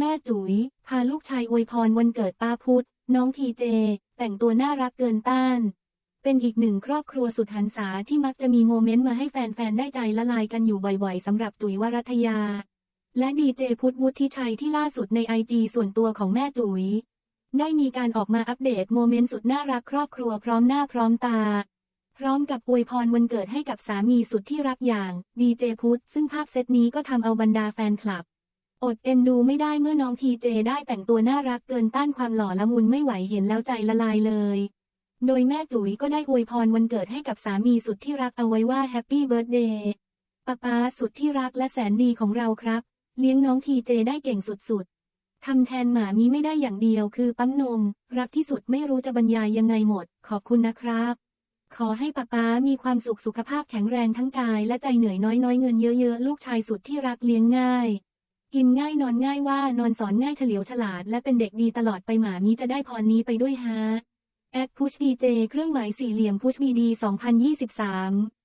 แม่จุ๋ย พาลูกชายอวยพรวันเกิดป้าพุธน้องทีเจ แต่งตัวน่ารักเกินต้าน เป็นอีกหนึ่งครอบครัวสุดหันษาที่มักจะมีโมเมนต์มาให้แฟนๆ ได้ใจละลายกันอยู่บ่อยๆสำหรับจุ๋ยวรัตยา และดีเจพุทธวุฒิชัยที่ล่าสุดในไอจีส่วนตัวของแม่จุ๋ย ได้มีการออกมาอัปเดตโมเมนต์สุดน่ารักครอบครัวพร้อมหน้าพร้อมตา พร้อมกับอวยพรวันเกิดให้กับสามีสุดที่รักอย่างดีเจพุทธซึ่งภาพเซตนี้ก็ทำเอาบรรดาแฟนคลับ อดเอ็นดูไม่ได้เมื่อน้องทีเจได้แต่งตัวน่ารักเกินต้านความหล่อละมุนไม่ไหวเห็นแล้วใจละลายเลย โดยแม่จุ๋ยก็ได้อวยพรวันเกิดให้กับสามีสุดที่รักเอาไว้ว่าแฮปปี้เบิร์ดเดย์ป้าป๊าสุดที่รักและแสนดีของเราครับ เลี้ยงน้องทีเจได้เก่งสุดๆทำแทนหมามีไม่ได้อย่างเดียวคือปั๊มนม รักที่สุดไม่รู้จะบรรยายยังไงหมด ขอบคุณนะครับ ขอให้ป้าป๊ามีความสุขสุขภาพแข็งแรงทั้งกายและใจเหนื่อยน้อยน้อยๆเงินเยอะๆลูกชายสุดที่รักเลี้ยงง่าย กินง่ายนอนง่ายว่านอนสอนง่ายเฉลียวฉลาดและเป็นเด็กดีตลอดไปหมามีจะได้พรนี้ไปด้วยฮะแอดพุชดีเจเครื่องหมายสี่เหลี่ยมพุชบีดี 2023